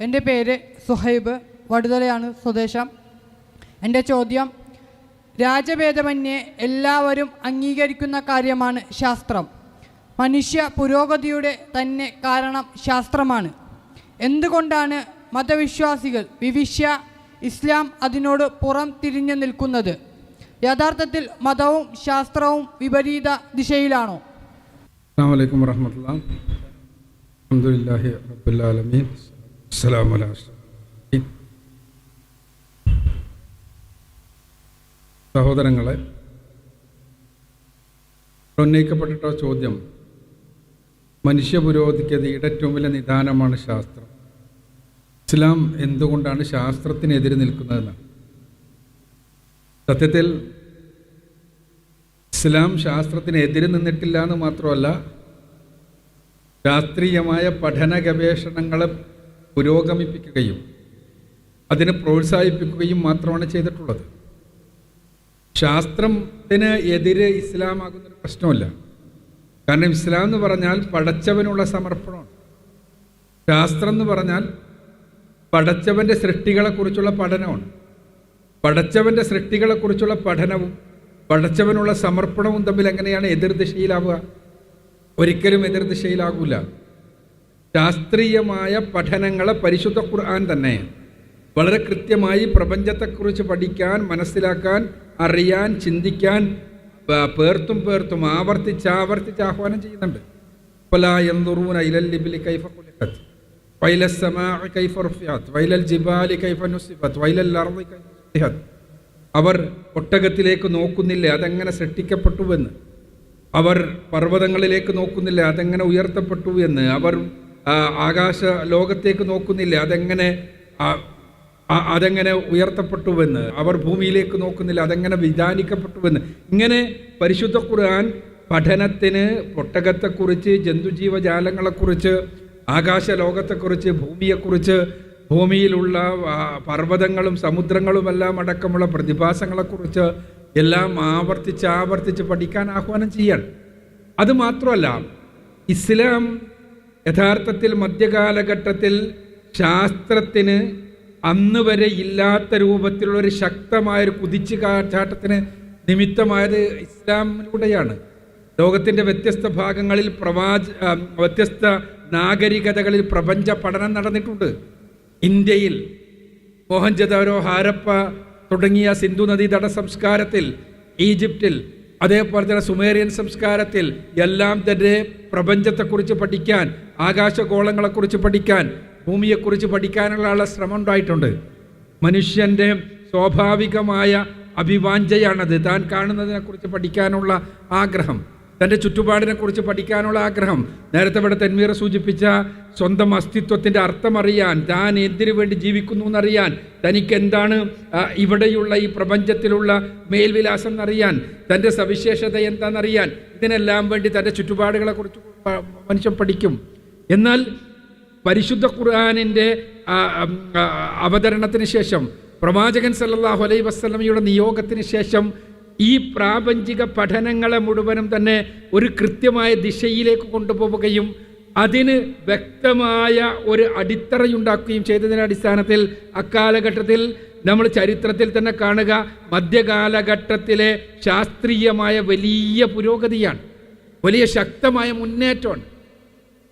എന്റെ പേര് സുഹൈബ് വടുതലയാണ് സ്വദേശം. എന്റെ ചോദ്യം രാജഭേദമന്യേ എല്ലാവരും അംഗീകരിക്കുന്ന കാര്യമാണ് ശാസ്ത്രം. മനുഷ്യ പുരോഗതിയുടെ തന്നെ കാരണം ശാസ്ത്രമാണ്. എന്തുകൊണ്ടാണ് മതവിശ്വാസികൾ വിവിശ്യ ഇസ്ലാം അതിനോട് പുറം തിരിഞ്ഞു നിൽക്കുന്നത്? യഥാർത്ഥത്തിൽ മതവും ശാസ്ത്രവും വിപരീത ദിശയിലാണോ? അസ്സാം വലൈക്കും വാഹമത്തല്ലാം അലഹമുല്ലാഹി റബ്ബുല്ലാലമീൻ അസ്സലാം വലൈക്കും സഹോദരങ്ങളെ ഉന്നയിക്കപ്പെട്ടിട്ട ചോദ്യം മനുഷ്യ പുരോഗതിക്കത് ഏറ്റവും വലിയ നിദാനമാണ് ശാസ്ത്രം. ഇസ്ലാം എന്തുകൊണ്ടാണ് ശാസ്ത്രത്തിനെതിരെ നിൽക്കുന്നതെന്നാണ് സത്യത്തിൽ ഇസ്ലാം ശാസ്ത്രത്തിനെതിരെ നിന്നിട്ടില്ല എന്ന് മാത്രമല്ല ശാസ്ത്രീയമായ പഠന ഗവേഷണങ്ങളെ പുരോഗമിപ്പിക്കുകയും അതിനെ പ്രോത്സാഹിപ്പിക്കുകയും മാത്രമാണ് ചെയ്തിട്ടുള്ളത്. ശാസ്ത്രത്തിന് എതിരെ ഇസ്ലാമാകുന്നൊരു പ്രശ്നമല്ല കാരണം ഇസ്ലാം എന്ന് പറഞ്ഞാൽ പടച്ചവനുള്ള സമർപ്പണമാണ്. ശാസ്ത്രം എന്ന് പറഞ്ഞാൽ പടച്ചവന്റെ സൃഷ്ടികളെക്കുറിച്ചുള്ള പഠനമാണ്. പടച്ചവന്റെ സൃഷ്ടികളെക്കുറിച്ചുള്ള പഠനവും പടച്ചവനുള്ള സമർപ്പണവും തമ്മിൽ എങ്ങനെയാണ് എതിർദിശയിലാവുക? ഒരിക്കലും എതിർദിശയിലാകൂല. ശാസ്ത്രീയമായ പഠനങ്ങളെ പരിശുദ്ധ ഖുർആൻ തന്നെ. വളരെ കൃത്യമായി പ്രപഞ്ചത്തെക്കുറിച്ച് പഠിക്കാൻ മനസ്സിലാക്കാൻ അറിയാൻ ചിന്തിക്കാൻ പേർത്തും പേർത്തും ആവർത്തിച്ച് ആവർത്തിച്ച് ആഹ്വാനം ചെയ്യുന്നുണ്ട്. അവർ ഒട്ടകത്തിലേക്ക് നോക്കുന്നില്ല അതെങ്ങനെ സൃഷ്ടിക്കപ്പെട്ടുവെന്ന്? അവർ പർവതങ്ങളിലേക്ക് നോക്കുന്നില്ല അതെങ്ങനെ ഉയർത്തപ്പെട്ടു എന്ന് അവർ ആകാശ ലോകത്തേക്ക് നോക്കുന്നില്ല. അതെങ്ങനെ അതെങ്ങനെ ഉയർത്തപ്പെട്ടുവെന്ന് അവർ ഭൂമിയിലേക്ക് നോക്കുന്നില്ല. അതെങ്ങനെ വിധാനിക്കപ്പെട്ടുവെന്ന് ഇങ്ങനെ പരിശുദ്ധ ഖുർആൻ പഠനത്തിന് ഒട്ടകത്തെക്കുറിച്ച് ജന്തുജീവജാലങ്ങളെക്കുറിച്ച് ആകാശ ലോകത്തെക്കുറിച്ച് ഭൂമിയെക്കുറിച്ച് ഭൂമിയിലുള്ള പർവതങ്ങളും സമുദ്രങ്ങളുമെല്ലാം അടക്കമുള്ള പ്രതിഭാസങ്ങളെക്കുറിച്ച് എല്ലാം ആവർത്തിച്ച് ആവർത്തിച്ച് പഠിക്കാൻ ആഹ്വാനം ചെയ്യാൻ അത് മാത്രമല്ല ഇസ്ലാം യഥാർത്ഥത്തിൽ മധ്യകാലഘട്ടത്തിൽ ശാസ്ത്രത്തിന് അന്ന് വരെ ഇല്ലാത്ത രൂപത്തിലുള്ള ഒരു ശക്തമായൊരു കുതിച്ചു ചാട്ടത്തിന് നിമിത്തമായത് ഇസ്ലാമിലൂടെയാണ്. ലോകത്തിന്റെ വ്യത്യസ്ത ഭാഗങ്ങളിൽ പ്രവാച വ്യത്യസ്ത നാഗരികതകളിൽ പ്രപഞ്ച പഠനം നടന്നിട്ടുണ്ട്. ഇന്ത്യയിൽ മോഹൻജദാരോ ഹാരപ്പ തുടങ്ങിയ സിന്ധു നദീതട സംസ്കാരത്തിൽ ഈജിപ്തിൽ അതേപോലെ തന്നെ സുമേറിയൻ സംസ്കാരത്തിൽ എല്ലാം തന്നെ പ്രപഞ്ചത്തെക്കുറിച്ച് പഠിക്കാൻ ആകാശഗോളങ്ങളെക്കുറിച്ച് പഠിക്കാൻ ഭൂമിയെക്കുറിച്ച് പഠിക്കാനുള്ള ശ്രമം ഉണ്ടായിട്ടുണ്ട് മനുഷ്യന്റെ സ്വാഭാവികമായ അഭിവാഞ്ചയാണത് താൻ കാണുന്നതിനെക്കുറിച്ച് പഠിക്കാനുള്ള ആഗ്രഹം. തന്റെ ചുറ്റുപാടിനെക്കുറിച്ച് പഠിക്കാനുള്ള ആഗ്രഹം. നേരത്തെ ഇവിടെ തെന്മീറ സൂചിപ്പിച്ച സ്വന്തം അസ്തിത്വത്തിന്റെ അർത്ഥമറിയാൻ താൻ എന്തിനു വേണ്ടി ജീവിക്കുന്നു എന്നറിയാൻ തനിക്ക് എന്താണ് ഇവിടെയുള്ള ഈ പ്രപഞ്ചത്തിലുള്ള മേൽവിലാസം എന്നറിയാൻ തന്റെ സവിശേഷത എന്താണെന്നറിയാൻ ഇതിനെല്ലാം വേണ്ടി തന്റെ ചുറ്റുപാടുകളെക്കുറിച്ച് മനുഷ്യൻ പഠിക്കും. എന്നാൽ പരിശുദ്ധ ഖുർആാനിന്റെ അവതരണത്തിന് ശേഷം പ്രവാചകൻ സല്ലാഹു അലൈ വസ്ലമയുടെ നിയോഗത്തിന് ശേഷം ഈ പ്രാപഞ്ചിക പഠനങ്ങളെ മുഴുവനും തന്നെ ഒരു കൃത്യമായ ദിശയിലേക്ക് കൊണ്ടുപോവുകയും അതിന് വ്യക്തമായ ഒരു അടിത്തറയുണ്ടാക്കുകയും ചെയ്തതിന്റെ അടിസ്ഥാനത്തിൽ അക്കാലഘട്ടത്തിൽ നമ്മൾ ചരിത്രത്തിൽ തന്നെ കാണുക മധ്യകാലഘട്ടത്തിലെ ശാസ്ത്രീയമായ വലിയ പുരോഗതിയാണ് വലിയ ശക്തമായ മുന്നേറ്റമാണ്.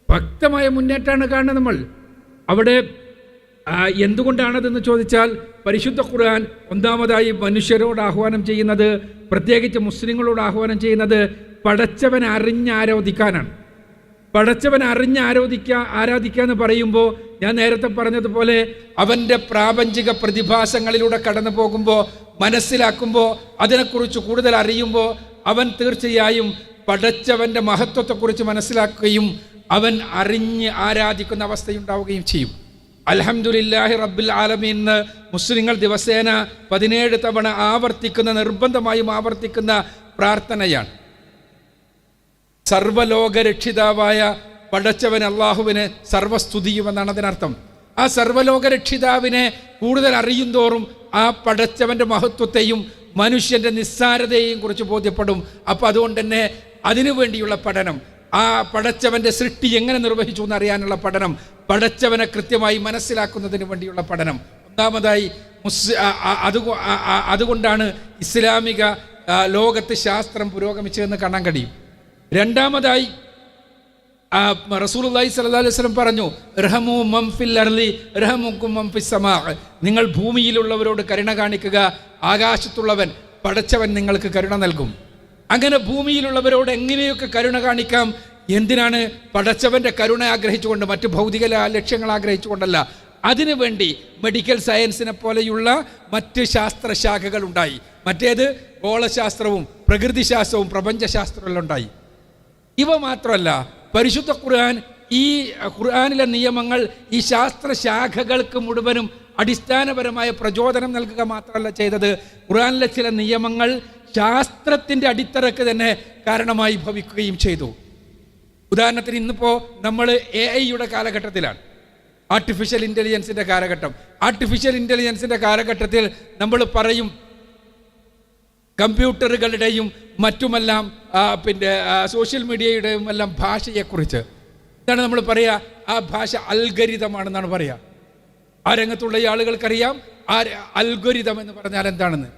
ഭക്തമായ മുന്നേറ്റമാണ് കാണുന്നത് നമ്മൾ. അവിടെ എന്തുകൊണ്ടാണതെന്ന് ചോദിച്ചാൽ പരിശുദ്ധ ഖുർആൻ ഒന്നാമതായി മനുഷ്യരോട് ആഹ്വാനം ചെയ്യുന്നത് പ്രത്യേകിച്ച് മുസ്ലിങ്ങളോട് ആഹ്വാനം ചെയ്യുന്നത് പടച്ചവൻ അറിഞ്ഞ് ആരാധിക്കാനാണ് പടച്ചവൻ അറിഞ്ഞ് ആരാധിക്കുക ആരാധിക്കുക എന്ന് പറയുമ്പോൾ ഞാൻ നേരത്തെ പറഞ്ഞതുപോലെ അവന്റെ പ്രാപഞ്ചിക പ്രതിഭാസങ്ങളിലൂടെ കടന്നു പോകുമ്പോൾ മനസ്സിലാക്കുമ്പോൾ അതിനെക്കുറിച്ച് കൂടുതൽ അറിയുമ്പോൾ അവൻ തീർച്ചയായും പടച്ചവന്റെ മഹത്വത്തെക്കുറിച്ച് മനസ്സിലാക്കുകയും അവൻ അറിഞ്ഞ് ആരാധിക്കുന്ന അവസ്ഥയുണ്ടാവുകയും ചെയ്യും. അൽഹംദുലില്ലാഹി റബ്ബിൽ ആലമീൻ മുസ്ലിങ്ങൾ ദിവസേന പതിനേഴ് തവണ ആവർത്തിക്കുന്ന നിർബന്ധമായും ആവർത്തിക്കുന്ന പ്രാർത്ഥനയാണ്. സർവലോക രക്ഷിതാവായ പടച്ചവൻ അള്ളാഹുവിന് സർവസ്തുതിയും എന്നാണ് അതിനർത്ഥം. ആ സർവലോക രക്ഷിതാവിനെ കൂടുതൽ അറിയുന്തോറും ആ പടച്ചവന്റെ മഹത്വത്തെയും മനുഷ്യന്റെ നിസ്സാരതയെയും കുറിച്ച് ബോധ്യപ്പെടും. അപ്പോൾ അതുകൊണ്ട് തന്നെ അതിനു വേണ്ടിയുള്ള പഠനം ആ പടച്ചവന്റെ സൃഷ്ടി എങ്ങനെ നിർവഹിച്ചു എന്നറിയാനുള്ള പഠനം പടച്ചവനെ കൃത്യമായി മനസ്സിലാക്കുന്നതിന് വേണ്ടിയുള്ള പഠനം. ഒന്നാമതായി മുസ് അതുകൊണ്ടാണ് ഇസ്ലാമിക ലോകത്ത് ശാസ്ത്രം പുരോഗമിച്ചതെന്ന് കാണാൻ കഴിയും. രണ്ടാമതായി റസൂലി വസല്ലം പറഞ്ഞു റഹമു മംഫിൽ അർലി റഹമുക്കും മംഫിസ് സമാ. നിങ്ങൾ ഭൂമിയിലുള്ളവരോട് കരുണ കാണിക്കുക ആകാശത്തുള്ളവൻ പടച്ചവൻ നിങ്ങൾക്ക് കരുണ നൽകും. അങ്ങനെ ഭൂമിയിലുള്ളവരോട് എങ്ങനെയൊക്കെ കരുണ കാണിക്കാം? എന്തിനാണ് പടച്ചവന്റെ കരുണ ആഗ്രഹിച്ചുകൊണ്ട് മറ്റ് ഭൗതിക ലക്ഷ്യങ്ങൾ ആഗ്രഹിച്ചുകൊണ്ടല്ല? അതിനുവേണ്ടി മെഡിക്കൽ സയൻസിനെ പോലെയുള്ള മറ്റ് ശാസ്ത്രശാഖകൾ ഉണ്ടായി. മറ്റേത് ഗോളശാസ്ത്രവും പ്രകൃതിശാസ്ത്രവും പ്രപഞ്ചശാസ്ത്രവും ഉണ്ടായി. ഇവ മാത്രമല്ല പരിശുദ്ധ ഖുർആൻ ഈ ഖുർആാനിലെ നിയമങ്ങൾ ഈ ശാസ്ത്രശാഖകൾക്ക് മുഴുവനും അടിസ്ഥാനപരമായ പ്രചോദനം നൽകുക മാത്രമല്ല ചെയ്തത്. ഖുർആനിലെ ചില നിയമങ്ങൾ ശാസ്ത്രത്തിന്റെ അടിത്തറക്ക് തന്നെ കാരണമായി ഭവിക്കുകയും ചെയ്തു. ഉദാഹരണത്തിന് ഇന്നിപ്പോൾ നമ്മൾ എ ഐയുടെ കാലഘട്ടത്തിലാണ്. ആർട്ടിഫിഷ്യൽ ഇന്റലിജൻസിന്റെ കാലഘട്ടം. ആർട്ടിഫിഷ്യൽ ഇന്റലിജൻസിന്റെ കാലഘട്ടത്തിൽ നമ്മൾ പറയും കമ്പ്യൂട്ടറുകളുടെയും മറ്റുമെല്ലാം പിന്നെ സോഷ്യൽ മീഡിയയുടെയും എല്ലാം ഭാഷയെക്കുറിച്ച്. എന്താണ് നമ്മൾ പറയുക ആ ഭാഷ അൽഗരിതമാണെന്നാണ് പറയുക ആ രംഗത്തുള്ള ആളുകൾക്കറിയാം ആ അൽഗരിതം എന്ന് പറഞ്ഞാൽ എന്താണെന്ന്.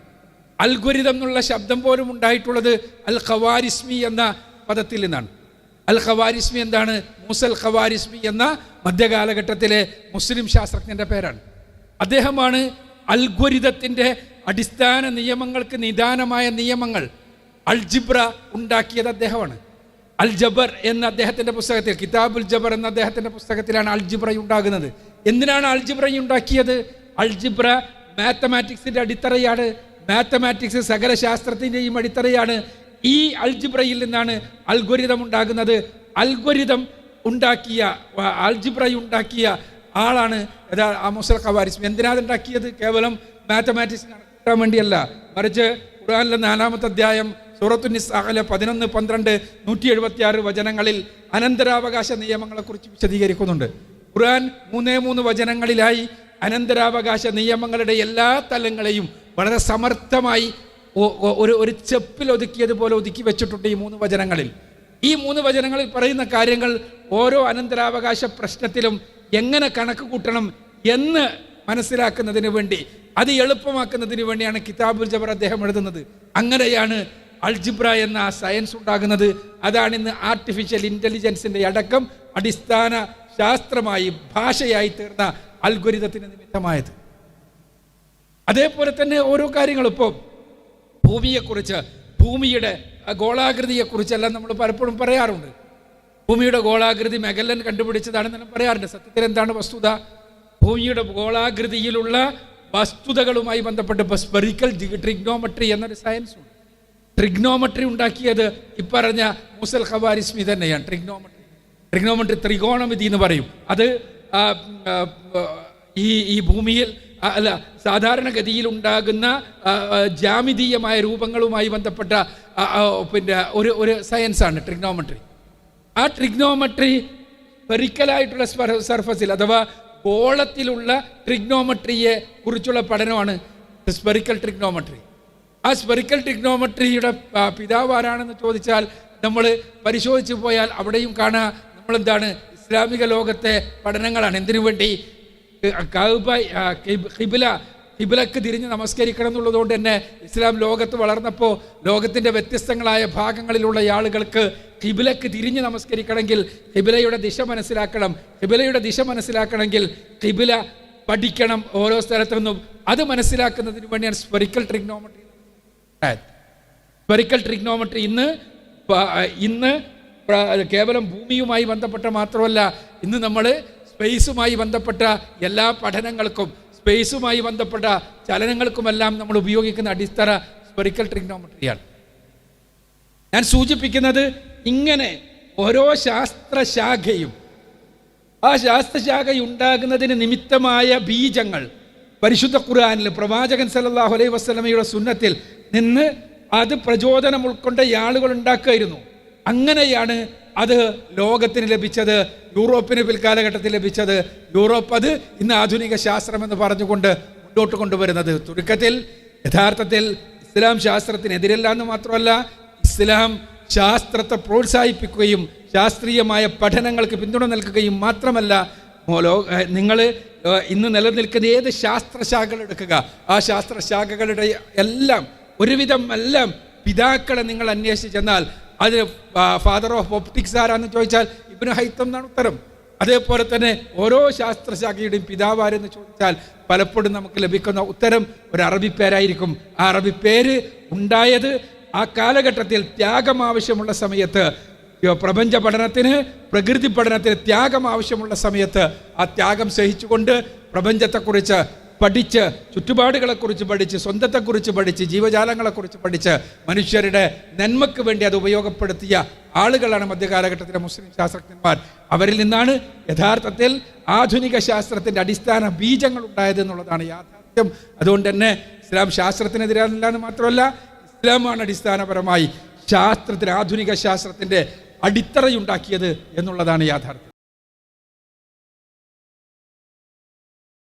അൽഗോരിതം എന്നുള്ള ശബ്ദം പോലും ഉണ്ടായിട്ടുള്ളത് അൽ ഖവാരിസ്മി എന്ന പദത്തിൽ നിന്നാണ്. അൽ ഖവാരിസ്മി എന്താണ്? മൂസൽ ഖവാരിസ്മി എന്ന മധ്യകാലഘട്ടത്തിലെ മുസ്ലിം ശാസ്ത്രജ്ഞന്റെ പേരാണ്. അദ്ദേഹമാണ് അൽഗുരിതത്തിന്റെ അടിസ്ഥാന നിയമങ്ങൾക്ക് നിദാനമായ നിയമങ്ങൾ അൽജിബ്ര ഉണ്ടാക്കിയത് അദ്ദേഹമാണ്. അൽ ജബർ എന്ന അദ്ദേഹത്തിന്റെ പുസ്തകത്തിൽ കിതാബുൽ ജബർ എന്ന അദ്ദേഹത്തിന്റെ പുസ്തകത്തിലാണ് അൽജിബ്ര ഉണ്ടാകുന്നത്. എന്തിനാണ് അൽജിബ്ര ഉണ്ടാക്കിയത്? അൽജിബ്ര മാത്തമാറ്റിക്സിന്റെ അടിത്തറയാണ് മാത്തമാറ്റിക്സ് സകല ശാസ്ത്രത്തിന്റെയും അടിത്തറയാണ് ഈ അൽജിബ്രയിൽ നിന്നാണ് അൽഗോരിതം ഉണ്ടാകുന്നത്. അൽഗോരിതം ഉണ്ടാക്കിയ അൽജിബ്രൈ ഉണ്ടാക്കിയ ആളാണ് യഥാ അമുസൽ ഖവാരിസ്മി എന്തിനാണ് ഉണ്ടാക്കിയത്? കേവലം മാത്തമാറ്റിക്സ് കിട്ടാൻ വേണ്ടിയല്ല. മറിച്ച് ഖുർആനിലെ നാലാമത്തെ അധ്യായം സൂറത്തു നിസ്സാഹലെ പതിനൊന്ന് പന്ത്രണ്ട് നൂറ്റി എഴുപത്തി ആറ് വചനങ്ങളിൽ അനന്തരാവകാശ നിയമങ്ങളെക്കുറിച്ച് വിശദീകരിക്കുന്നുണ്ട്. ഖുർആൻ മൂന്നേ മൂന്ന് വചനങ്ങളിലായി അനന്തരാവകാശ നിയമങ്ങളുടെ എല്ലാ തലങ്ങളെയും വളരെ സമർത്ഥമായി ഒരു ഒരു ചെപ്പിൽ ഒതുക്കിയതുപോലെ ഒതുക്കി വെച്ചിട്ടുണ്ട് ഈ മൂന്ന് വചനങ്ങളിൽ. ഈ മൂന്ന് വചനങ്ങളിൽ പറയുന്ന കാര്യങ്ങൾ ഓരോ അനന്തരാവകാശ പ്രശ്നത്തിലും എങ്ങനെ കണക്ക് കൂട്ടണം എന്ന് മനസ്സിലാക്കുന്നതിന് വേണ്ടി അത് എളുപ്പമാക്കുന്നതിന് വേണ്ടിയാണ് കിതാബുൽ ജബർ അദ്ദേഹം എഴുതുന്നത്. അങ്ങനെയാണ് അൾജിബ്ര എന്ന സയൻസ് ഉണ്ടാകുന്നത്. അതാണ് ഇന്ന് ആർട്ടിഫിഷ്യൽ ഇന്റലിജൻസിന്റെ അടക്കം അടിസ്ഥാന ശാസ്ത്രമായി ഭാഷയായി തീർന്ന അൽഗുരിതത്തിന് നിമിത്തമായത്. അതേപോലെ തന്നെ ഓരോ കാര്യങ്ങളും ഇപ്പോൾ ഭൂമിയെക്കുറിച്ച് ഭൂമിയുടെ ഗോളാകൃതിയെക്കുറിച്ചെല്ലാം നമ്മൾ പലപ്പോഴും പറയാറുണ്ട്. ഭൂമിയുടെ ഗോളാകൃതി മെഗല്ലൻ കണ്ടുപിടിച്ചതാണെന്നെല്ലാം പറയാറുണ്ട്. സത്യത്തിൽ എന്താണ് വസ്തുത? ഭൂമിയുടെ ഗോളാകൃതിയിലുള്ള വസ്തുതകളുമായി ബന്ധപ്പെട്ട് സ്പെറിക്കൽ ട്രിഗ്നോമെട്രി എന്നൊരു സയൻസ് ഉണ്ട്. ട്രിഗ്നോമെട്രി ഉണ്ടാക്കിയത് ഇപ്പറഞ്ഞ മുസൽ ഖവാരിസ്മി തന്നെയാണ്. ട്രിഗ്നോമെട്രി ട്രിഗ്നോമെട്രി ത്രികോണമിതി എന്ന് പറയും. അത് ഈ ഈ ഭൂമിയിൽ അല്ല സാധാരണഗതിയിൽ ഉണ്ടാകുന്ന ജാമിതീയമായ രൂപങ്ങളുമായി ബന്ധപ്പെട്ട പിന്നെ ഒരു ഒരു സയൻസാണ് ട്രിഗ്നോമെട്രി. ആ ട്രിഗ്നോമെട്രി പെറിക്കലായിട്ടുള്ള സർഫസിൽ അഥവാ ഗോളത്തിലുള്ള ട്രിഗ്നോമെട്രിയെ കുറിച്ചുള്ള പഠനമാണ് സ്പെറിക്കൽ ട്രിഗ്നോമെട്രി. ആ സ്പെറിക്കൽ ട്രിഗ്നോമെട്രിയുടെ പിതാവ് ആരാണെന്ന് ചോദിച്ചാൽ നമ്മൾ പരിശോധിച്ചു പോയാൽ അവിടെയും കാണുക നമ്മളെന്താണ് ഇസ്ലാമിക ലോകത്തെ പഠനങ്ങളാണ്. എന്തിനു വേണ്ടി ഖിബില ഖിബിലക്ക് തിരിഞ്ഞ് നമസ്കരിക്കണം എന്നുള്ളതുകൊണ്ട് തന്നെ ഇസ്ലാം ലോകത്ത് വളർന്നപ്പോൾ ലോകത്തിന്റെ വ്യത്യസ്തങ്ങളായ ഭാഗങ്ങളിലുള്ള ആളുകൾക്ക് ഖിബിലക്ക് തിരിഞ്ഞ് നമസ്കരിക്കണമെങ്കിൽ ഖിബിലയുടെ ദിശ മനസ്സിലാക്കണം ഖിബിലയുടെ ദിശ മനസ്സിലാക്കണമെങ്കിൽ ഖിബില പഠിക്കണം ഓരോ സ്ഥലത്തു നിന്നും അത് മനസ്സിലാക്കുന്നതിന് വേണ്ടിയാണ് സ്പെറിക്കൽ ട്രിഗ്നോമെട്രി സ്പെറിക്കൽ ട്രിഗ്നോമെട്രി ഇന്ന് ഇന്ന് കേവലം ഭൂമിയുമായി ബന്ധപ്പെട്ട മാത്രമല്ല ഇന്ന് നമ്മൾ സ്പേസുമായി ബന്ധപ്പെട്ട എല്ലാ പഠനങ്ങൾക്കും സ്പേസുമായി ബന്ധപ്പെട്ട ചലനങ്ങൾക്കുമെല്ലാം നമ്മൾ ഉപയോഗിക്കുന്ന അടിസ്ഥാന സ്പെറിക്കൽ ട്രിഗ്നോമെട്രിയാണ് ഞാൻ സൂചിപ്പിക്കുന്നത് ഇങ്ങനെ ഓരോ ശാസ്ത്രശാഖയും ആ ശാസ്ത്രശാഖ ഉണ്ടാകുന്നതിന് നിമിത്തമായ ബീജങ്ങൾ പരിശുദ്ധ ഖുർആാനിൽ പ്രവാചകൻ സല്ലാഹു അലൈഹി വസ്ലമയുടെ സുന്നത്തിൽ നിന്ന് അത് പ്രചോദനം ഉൾക്കൊണ്ട ആളുകൾ ഉണ്ടാക്കുമായിരുന്നു അങ്ങനെയാണ് അത് ലോകത്തിന് ലഭിച്ചത് യൂറോപ്പിന് പിൽക്കാലഘട്ടത്തിൽ ലഭിച്ചത്. യൂറോപ്പ് അത് ഇന്ന് ആധുനിക ശാസ്ത്രം എന്ന് പറഞ്ഞുകൊണ്ട് മുന്നോട്ട് കൊണ്ടുവരുന്നത്. ചുരുക്കത്തിൽ യഥാർത്ഥത്തിൽ ഇസ്ലാം ശാസ്ത്രത്തിനെതിരല്ല എന്ന് മാത്രമല്ല ഇസ്ലാം ശാസ്ത്രത്തെ പ്രോത്സാഹിപ്പിക്കുകയും ശാസ്ത്രീയമായ പഠനങ്ങൾക്ക് പിന്തുണ നൽകുകയും മാത്രമല്ല നിങ്ങൾ ഇന്ന് നിലനിൽക്കുന്ന ഏത് ശാസ്ത്രശാഖകൾ എടുക്കുക ആ ശാസ്ത്രശാഖകളുടെ എല്ലാം ഒരുവിധം എല്ലാം പിതാക്കളെ നിങ്ങൾ അന്വേഷിച്ച് ചെന്നാൽ അത് ഫാദർ ഓഫ് ഒപ്റ്റിക്സ് ആരാന്ന് ചോദിച്ചാൽ ഇബിന് ഹൈത്തം എന്നാണ് ഉത്തരം. അതേപോലെ തന്നെ ഓരോ ശാസ്ത്രശാഖയുടെയും പിതാവാരെന്ന് ചോദിച്ചാൽ പലപ്പോഴും നമുക്ക് ലഭിക്കുന്ന ഉത്തരം ഒരു അറബി പേരായിരിക്കും. ആ അറബി പേര് ഉണ്ടായത് ആ കാലഘട്ടത്തിൽ ത്യാഗം ആവശ്യമുള്ള സമയത്ത്. പ്രപഞ്ച പഠനത്തിന് പ്രകൃതി പഠനത്തിന് ത്യാഗം ആവശ്യമുള്ള സമയത്ത് ആ ത്യാഗം സഹിച്ചുകൊണ്ട് പ്രപഞ്ചത്തെക്കുറിച്ച് പഠിച്ച് ചുറ്റുപാടുകളെക്കുറിച്ച് പഠിച്ച് സ്വന്തത്തെക്കുറിച്ച് പഠിച്ച് ജീവജാലങ്ങളെക്കുറിച്ച് പഠിച്ച് മനുഷ്യരുടെ നന്മയ്ക്ക് വേണ്ടി അത് ഉപയോഗപ്പെടുത്തിയ ആളുകളാണ് മധ്യകാലഘട്ടത്തിലെ മുസ്ലിം ശാസ്ത്രജ്ഞന്മാർ. അവരിൽ നിന്നാണ് യഥാർത്ഥത്തിൽ ആധുനിക ശാസ്ത്രത്തിന്റെ അടിസ്ഥാന ബീജങ്ങൾ ഉണ്ടായത് എന്നുള്ളതാണ് യാഥാർത്ഥ്യം. അതുകൊണ്ട് തന്നെ ഇസ്ലാം ശാസ്ത്രത്തിനെതിരല്ല എന്ന് മാത്രമല്ല ഇസ്ലാമാണ് അടിസ്ഥാനപരമായി ശാസ്ത്രത്തിന് ആധുനിക ശാസ്ത്രത്തിന്റെ അടിത്തറയുണ്ടാക്കിയത് എന്നുള്ളതാണ് യാഥാർത്ഥ്യം.